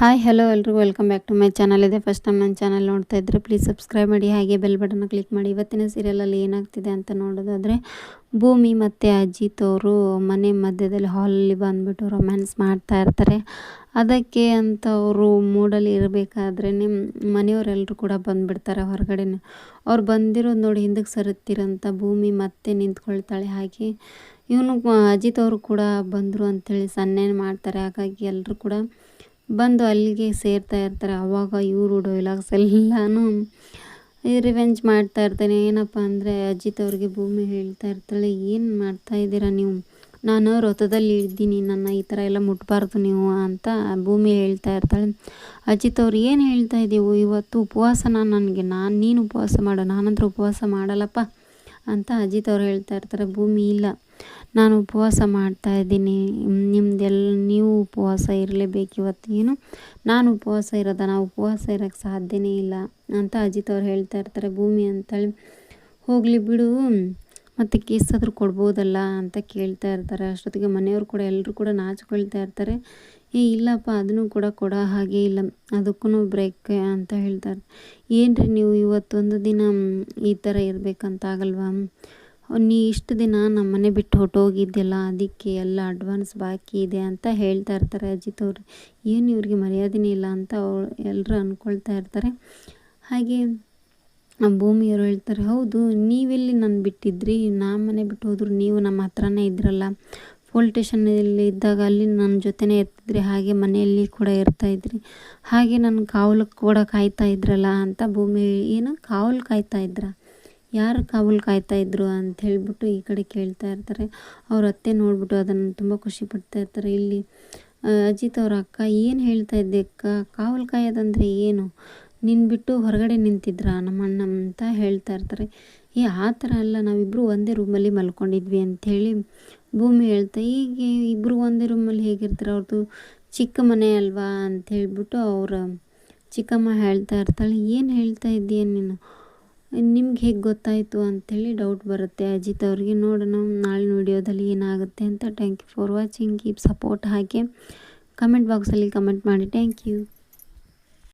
Hi hello ಎಲ್ಲರೂ welcome back to my channel ಇದೆ first time ನನ್ನ ಚಾನಲ್ ನೋಡ್ತಾ ಇದ್ದರೆ ಪ್ಲೀಸ್ ಸಬ್ಸ್ಕ್ರೈಬ್ ಮಾಡಿ. ಹಾಗೆ ಬೆಲ್ ಬಟನ್ನ ಕ್ಲಿಕ್ ಮಾಡಿ. ಇವತ್ತಿನ ಸೀರಿಯಲಲ್ಲಿ ಏನಾಗ್ತಿದೆ ಅಂತ ನೋಡೋದಾದರೆ, ಭೂಮಿ ಮತ್ತು ಅಜಿತ್ ಅವರು ಮನೆ ಮಧ್ಯದಲ್ಲಿ ಹಾಲಲ್ಲಿ ಬಂದುಬಿಟ್ಟು ರೊಮ್ಯಾನ್ಸ್ ಮಾಡ್ತಾ ಇರ್ತಾರೆ. ಅದಕ್ಕೆ ಅಂತ ಅವರು ಮೂಡಲ್ಲಿ ಇರಬೇಕಾದ್ರೆ ಮನೆಯವರೆಲ್ಲರೂ ಕೂಡ ಬಂದುಬಿಡ್ತಾರೆ ಹೊರಗಡೆ ಅವ್ರು ಬಂದಿರೋದು ನೋಡಿ ಹಿಂದಕ್ಕೆ ಸರುತ್ತಿರೋಂಥ ಭೂಮಿ ಮತ್ತೆ ನಿಂತ್ಕೊಳ್ತಾಳೆ. ಹಾಗೆ ಇವನು ಅಜಿತ್ ಅವರು ಕೂಡ ಬಂದರು ಅಂಥೇಳಿ ಸನ್ನೆ ಮಾಡ್ತಾರೆ. ಹಾಗಾಗಿ ಎಲ್ಲರೂ ಕೂಡ ಬಂದು ಅಲ್ಲಿಗೆ ಸೇರ್ತಾ ಇರ್ತಾರೆ. ಆವಾಗ ಇವರು ಡೈಲಾಗ್ಸ್ ಎಲ್ಲನೂ ರಿವೆಂಜ್ ಮಾಡ್ತಾ ಇರ್ತಾನೆ. ಏನಪ್ಪ ಅಂದರೆ ಅಜಿತ್ ಅವ್ರಿಗೆ ಭೂಮಿ ಹೇಳ್ತಾ ಇರ್ತಾಳೆ. ಏನು ಮಾಡ್ತಾ ಇದ್ದೀರಾ ನೀವು? ನಾನು ರಥದಲ್ಲಿ ಇದ್ದೀನಿ ನನ್ನ ಈ ಥರ ಎಲ್ಲ ಮುಟ್ಬಾರ್ದು ನೀವು ಅಂತ ಭೂಮಿ ಹೇಳ್ತಾ ಇರ್ತಾಳೆ. ಅಜಿತ್ ಅವ್ರು ಏನು ಹೇಳ್ತಾ ಇದ್ದೀವು ಇವತ್ತು ಉಪವಾಸನ ನನಗೆ. ನಾನು, ನೀನು ಉಪವಾಸ ಮಾಡು. ನಾನಂದ್ರೆ ಉಪವಾಸ ಮಾಡಲ್ಲಪ್ಪ ಅಂತ ಅಜಿತ್ ಅವ್ರು ಹೇಳ್ತಾ ಇರ್ತಾರೆ. ಭೂಮಿ ಇಲ್ಲ. ನಾನು ಉಪವಾಸ ಮಾಡ್ತಾ ಇದ್ದೀನಿ. ನಿಮ್ಮದೆಲ್ಲ ನೀವು ಉಪವಾಸ ಇರಲೇಬೇಕು ಇವತ್ತು. ಏನು? ನಾನು ಉಪವಾಸ ಇರೋದ? ನಾವು ಉಪವಾಸ ಇರೋಕ್ಕೆ ಸಾಧ್ಯನೇ ಇಲ್ಲ. ಅಂತ ಅಜಿತ್ ಅವ್ರು ಹೇಳ್ತಾ ಇರ್ತಾರೆ, ಭೂಮಿ ಅಂತೇಳಿ. ಹೋಗಲಿ ಬಿಡು. ಮತ್ತು ಕೇಸಾದರೂ ಕೊಡ್ಬೋದಲ್ಲ ಅಂತ ಕೇಳ್ತಾ ಇರ್ತಾರೆ. ಅಷ್ಟೊತ್ತಿಗೆ ಮನೆಯವರು ಕೂಡ ಎಲ್ಲರೂ ಕೂಡ ನಾಚಿಕೊಳ್ತಾ ಇರ್ತಾರೆ. ಏ, ಇಲ್ಲಪ್ಪ, ಅದನ್ನು ಕೂಡ ಕೊಡೋ ಹಾಗೆ ಇಲ್ಲ. ಅದಕ್ಕೂ ಬ್ರೇಕ್ ಅಂತ ಹೇಳ್ತಾರೆ ಏನು ರೀ ನೀವು ಇವತ್ತೊಂದು ದಿನ ಈ ಥರ ಇರಬೇಕಂತ ಆಗಲ್ವಾ? ನೀ ಇಷ್ಟು ದಿನ ನಮ್ಮ ಮನೆ ಬಿಟ್ಟು ಹೊಟ್ಟೋಗಿದ್ದೆಲ್ಲ ಅದಕ್ಕೆ ಎಲ್ಲ ಅಡ್ವಾನ್ಸ್ ಬಾಕಿ ಇದೆ ಅಂತ ಹೇಳ್ತಾ ಇರ್ತಾರೆ ಅಜಿತ್ ಅವರು. ಏನು ಇವ್ರಿಗೆ ಮರ್ಯಾದೆನೇ ಇಲ್ಲ ಅಂತ ಅವ್ರು ಎಲ್ಲರೂ ಅಂದ್ಕೊಳ್ತಾ ಇರ್ತಾರೆ. ಹಾಗೆ ಭೂಮಿಯವರು ಹೇಳ್ತಾರೆ, ಹೌದು, ನೀವೆಲ್ಲಿ ನನ್ನ ಬಿಟ್ಟಿದ್ರಿ? ನಾ ಮನೆ ಬಿಟ್ಟು ಹೋದ್ರು ನೀವು ನಮ್ಮ ಹತ್ರನೇ ಇದ್ರಲ್ಲ. ಪೋಲ್ ಸ್ಟೇಷನಲ್ಲಿ ಇದ್ದಾಗ ಅಲ್ಲಿ ನನ್ನ ಜೊತೆನೇ ಇರ್ತಿದ್ರಿ, ಹಾಗೆ ಮನೆಯಲ್ಲಿ ಕೂಡ ಇರ್ತಾ ಇದ್ರಿ. ಹಾಗೆ ನನ್ನ ಕಾವಲು ಕೂಡ ಕಾಯ್ತಾ ಇದ್ರಲ್ಲ ಅಂತ ಭೂಮಿ ಏನು, ಕಾವಲು ಕಾಯ್ತಾ ಇದ್ರ? ಯಾರು ಕಾವಲು ಕಾಯ್ತಾಯಿದ್ರು ಅಂತ ಹೇಳಿಬಿಟ್ಟು ಈ ಕಡೆ ಕೇಳ್ತಾ ಇರ್ತಾರೆ. ಅವ್ರ ಅತ್ತೆ ನೋಡಿಬಿಟ್ಟು ಅದನ್ನು ತುಂಬ ಖುಷಿ ಪಡ್ತಾ ಇರ್ತಾರೆ. ಇಲ್ಲಿ ಅಜಿತ್ ಅವ್ರ ಅಕ್ಕ ಏನು ಹೇಳ್ತಾ ಇದ್ದೆ ಅಕ್ಕ? ಕಾವಲು ಕಾಯೋದಂದರೆ ಏನು? ನಿನ್ನ ಬಿಟ್ಟು ಹೊರಗಡೆ ನಿಂತಿದ್ರ? ನಮ್ಮಣ್ಣ ಅಂತ ಹೇಳ್ತಾ ಇರ್ತಾರೆ. ಏ, ಆ ಥರ ಅಲ್ಲ ನಾವಿಬ್ಬರು ಒಂದೇ ರೂಮಲ್ಲಿ ಮಲ್ಕೊಂಡಿದ್ವಿ ಅಂಥೇಳಿ ಭೂಮಿ ಹೇಳ್ತಾ, ಹೀಗೆ ಇಬ್ಬರು ಒಂದೇ ರೂಮಲ್ಲಿ ಹೇಗಿರ್ತಾರೆ? ಅವ್ರದ್ದು ಚಿಕ್ಕ ಮನೆ ಅಲ್ವಾ ಅಂತ ಹೇಳ್ಬಿಟ್ಟು ಅವರ ಚಿಕ್ಕಮ್ಮ ಹೇಳ್ತಾ ಇರ್ತಾಳೆ. ಏನು ಹೇಳ್ತಾ ಇದ್ದೀಯ ನೀನು? ನಿಮ್ಗೆ ಹೇಗೆ ಗೊತ್ತಾಯಿತು ಅಂಥೇಳಿ ಡೌಟ್ ಬರುತ್ತೆ. ಅಜಿತ್ ಅವ್ರಿಗೆ ನೋಡೋಣ, ನಾಳೆ ವಿಡಿಯೋದಲ್ಲಿ ಏನಾಗುತ್ತೆ ಅಂತ. Thank you for watching keep support ಹಾಗೆ ಕಮೆಂಟ್ ಬಾಕ್ಸಲ್ಲಿ ಕಮೆಂಟ್ ಮಾಡಿ. Thank you